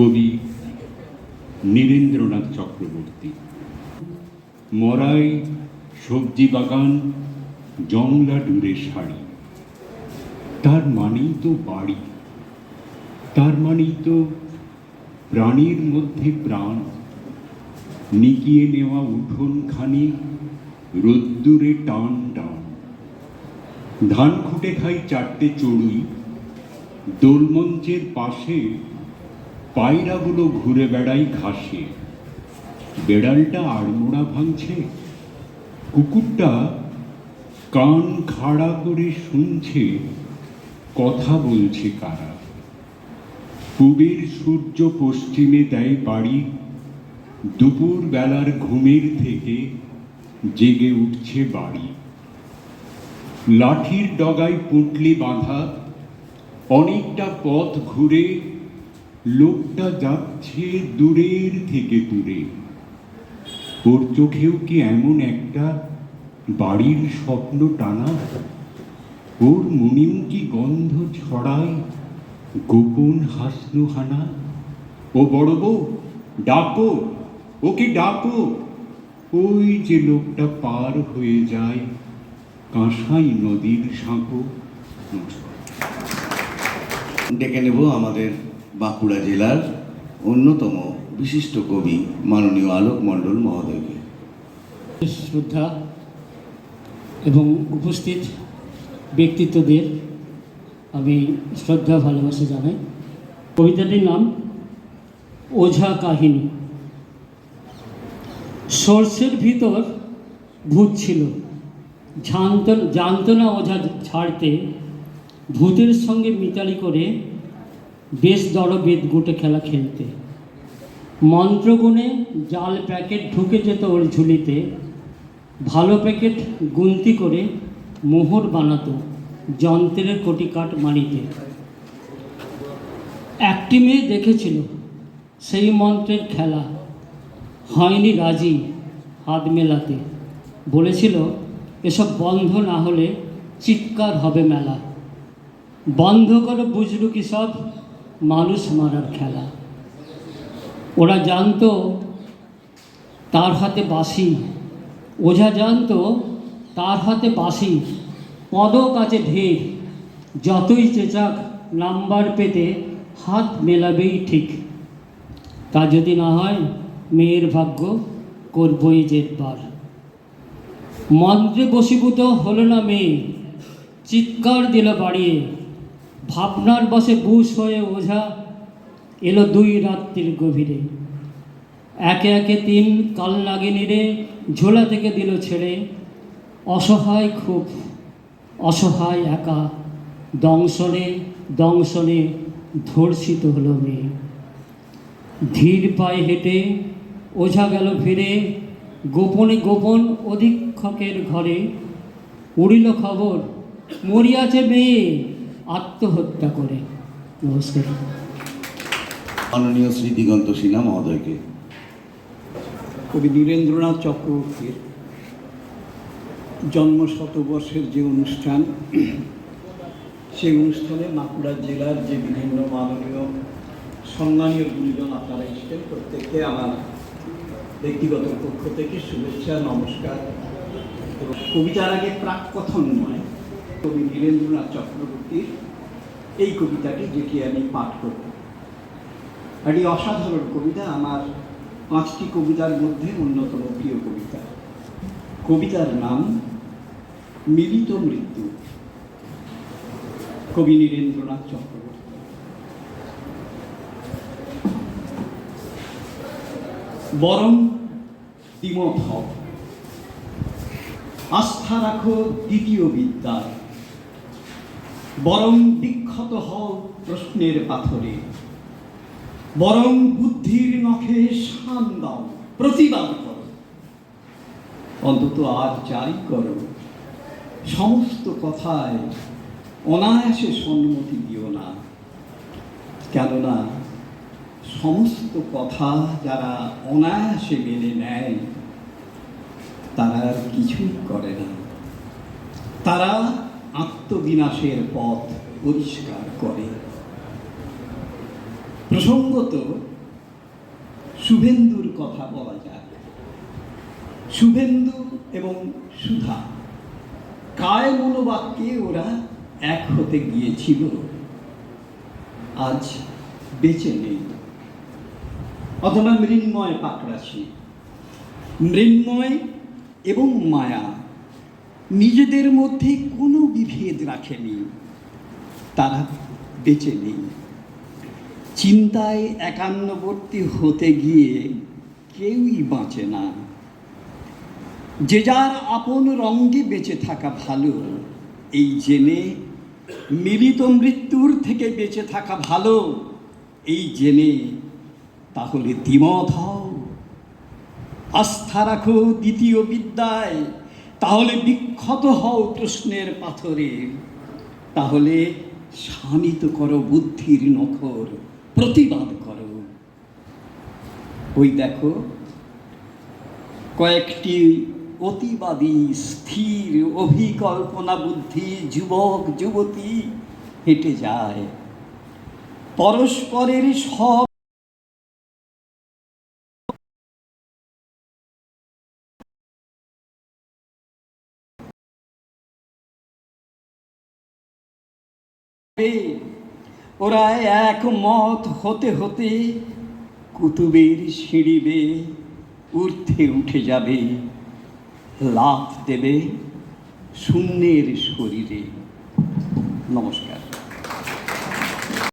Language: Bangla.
কবি নীরেন্দ্রনাথ চক্রবর্তী। মরাই সবজি বাগান, জংলা ডুরে শাড়ি। তার মানেই তো বাড়ি। তার মানেই তো প্রাণীর মধ্যে প্রাণ। নিকিয়ে নেওয়া উঠোনখানি রোদ্দুরে টান টান। ধান খুঁটে খাই চারটে চড়ুই। দোলমঞ্চের পাশে পায়রাগুলো ঘুরে বেড়াই ঘাসে। বেড়ালটা আড়মোড়া ভাঙছে। কুকুরটা কান খাড়া করে শুনছে, কথা বলছে কারা। পূবের সূর্য পশ্চিমে দেয় বাড়ি দুপুর বেলার ঘুমের থেকে জেগে উঠছে বাড়ি। লাঠির ডগায় পুঁটলি বাঁধা, অনেকটা পথ ঘুরে লোকটা যাচ্ছে দূরের থেকে দূরে। ওর চোখেও কি এমন একটা বাড়ির স্বপ্ন টানা? ওর মনেও কি গন্ধ ছড়ায় গোপন হাসনুহানা? ও বড় বউ, ডাকো, ওকে ডাকো। ওই যে লোকটা পার হয়ে যায় কাঁসাই নদীর সাঁকো। ডেকে নেব আমাদের বাঁকুড়া জেলার অন্যতম বিশিষ্ট কবি মাননীয় আলোক মণ্ডল মহোদয়কে। শ্রদ্ধা এবং উপস্থিত ব্যক্তিত্বদের আমি শ্রদ্ধা, ভালোবাসা জানাই। কবিতাটির নাম ওঝা কাহিনী। সর্ষের ভিতর ভূত ছিল। জানত জানত না ওঝা ছাড়তে। ভূতের সঙ্গে মিতালি করে বেশ দরবেদ গুটে খেলা খেলতে। মন্ত্রগুণে জাল প্যাকেট ঢুকে যেত ওর ঝুলিতে, ভালো প্যাকেট গুনতি করে মোহর বানাতো যন্ত্রের কোটি কাঠ মারিতে একটি মেয়ে দেখেছিল সেই মন্ত্রের খেলা। হয়নি রাজি হাত মেলাতে। বলেছিল, এসব বন্ধ না হলে চিৎকার হবে মেলা। বন্ধ করো বুঝলু কি সব। মানুষ মারার খেলা। ওরা জানতো তার হাতে বাসি ওঝা জানতো তার হাতে বাসি পদক আছে ঢের। যতই চেচাক, নাম্বার পেতে হাত মেলাবেই ঠিক। তা যদি না হয়, মেয়ের ভাগ্য করবই জেতবার মন্ত্রে বশীভূত হলো না মেয়ে। চিৎকার দিল বাড়িয়ে। ভাবনার বসে বুশ হয়ে ওঝা এলো দুই রাত্রির গভীরে। একে একে তিন কাল নাগিনীরে ঝোলা থেকে দিল ছেড়ে। অসহায় খুব, অসহায় একা, দংশনে দংশনে ধর্ষিত হলো মেয়ে। ধীর পায়ে হেঁটে ওঝা গেল ফিরে গোপনে গোপন অধীক্ষকের ঘরে। উড়িল খবর, মরিয়াছে মেয়ে আত্মহত্যা করে। নমস্কার। মাননীয় শ্রী দিগন্ত সিনহা মহোদয়কে। কবি নীরেন্দ্রনাথ চক্রবর্তীর জন্ম শতবর্ষের যে অনুষ্ঠান সেই অনুষ্ঠানে বাঁকুড়া জেলার যে বিভিন্ন মাননীয় সম্মানীয় গুরুজন আপনারা এসেছেন প্রত্যেককে আমার ব্যক্তিগত পক্ষ থেকে শুভেচ্ছা নমস্কার। এবং কবিতার আগে প্রাক কথন নয় কবি নীরেন্দ্রনাথ চক্রবর্তীর এই কবিতাটি যেটি আমি পাঠ করব। একটি অসাধারণ কবিতা, আমার পাঁচটি কবিতার মধ্যে অন্যতম প্রিয় কবিতা। কবিতার নাম, মিলিত মৃত্যু। কবি নীরেন্দ্রনাথ চক্রবর্তী। বরং দ্বিমত হও আস্থা রাখো দ্বিতীয় বিদ্যায় বরং বিক্ষত হও প্রশ্নের পাথরে। বরং বুদ্ধির নখে শান দাও, প্রতিবাদ করো। অন্তত আর যাই করো, সমস্ত কথায় অনায়াসে সম্মতি দিও না। কেননা সমস্ত কথা যারা অনায়াসে মেনে নেয়, তারা কিছুই করে না। তারা আত্মবিনাশের পথ পরিষ্কার করে। প্রসঙ্গত, শুভেন্দুর কথা বলা যাক। শুভেন্দু এবং সুধা, কায় মনোবাক্যে ওরা এক হতে গিয়েছিল। আজ বেঁচে নেই। অথবা মৃন্ময় পাকড়াছি মৃন্ময় এবং মায়া। নিজেদের মধ্যে কোনো বিভেদ রাখেনি, তারা বেঁচে নেই। চিন্তায় একান্নবর্তী হতে গিয়ে কেউই বাঁচে না। যে যার আপন রঙ্গে বেঁচে থাকা ভালো, এই জেনে মিলিত মৃত্যুর থেকে বেঁচে থাকা ভালো, এই জেনে তাহলে দ্বিমত হও। আস্থা রাখো দ্বিতীয় বিদ্যায় তাহলে বিক্ষত হও প্রশ্নের পাথরে। তাহলে শানিত করো বুদ্ধির নখর, প্রতিবাদ করো। ওই দেখো, কয়েকটি অতিবাদী স্থির অভিকল্পনা বুদ্ধি যুবক, যুবতী হেঁটে যায়। পরস্পরের সব ওরা একমত হতে হতে কুতুবের সিঁড়ি বেয়ে ঊর্ধ্বে উঠে যাবে। লাফ দেবে শূন্যের শরীরে। নমস্কার।